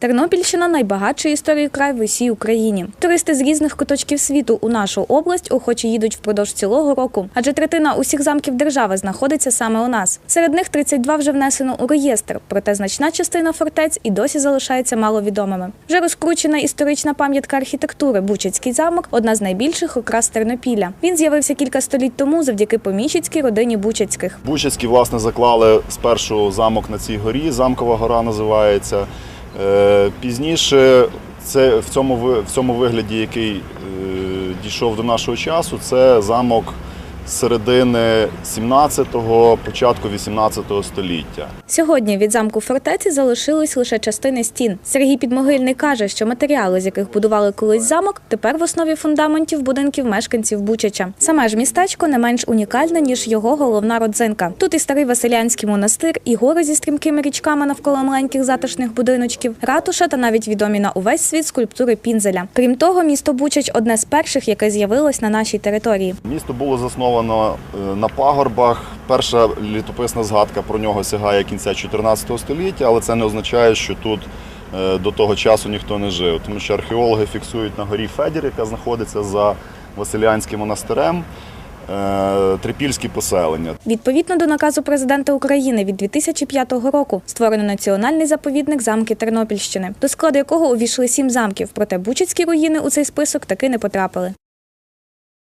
Тернопільщина найбагатший історією край в усій Україні. Туристи з різних куточків світу у нашу область охоче їдуть впродовж цілого року, адже третина усіх замків держави знаходиться саме у нас. Серед них 32 вже внесено у реєстр, проте значна частина фортець і досі залишається маловідомими. Вже розкручена історична пам'ятка архітектури Бучацький замок одна з найбільших окрас Тернопіля. Він з'явився кілька століть тому завдяки поміщицькій родині Бучацьких. Бучацькі, власне, заклали спершу замок на цій горі, замкова гора називається. Е, Пізніше це в цьому, в цьому вигляді, який е, дійшов до нашого часу, це замок середини 17-го, початку 18-го століття. Сьогодні від замку фортеці залишились лише частини стін. Сергій Підмогильний каже, що матеріали, з яких будували колись замок, тепер в основі фундаментів будинків мешканців Бучача. Саме ж містечко не менш унікальне, ніж його головна родзинка. Тут і старий Василянський монастир, і гори зі стрімкими річками навколо маленьких затишних будиночків, ратуша та навіть відомі на увесь світ скульптури Пінзеля. Крім того, місто Бучач одне з перших, яке з'явилось на нашій території. Місто було засновано е, на пагорбах. Перша літописна згадка про нього сягає кінця 14 століття, але це не означає, що тут е, до того часу ніхто не жив. Тому що археологи фіксують на горі Федір, яка знаходиться за Василянським монастирем, е, трипільські поселення. Відповідно до наказу президента України від 2005 року створено національний заповідник замки Тернопільщини, до складу якого увійшли сім замків. Проте бучацькі руїни у цей список таки не потрапили.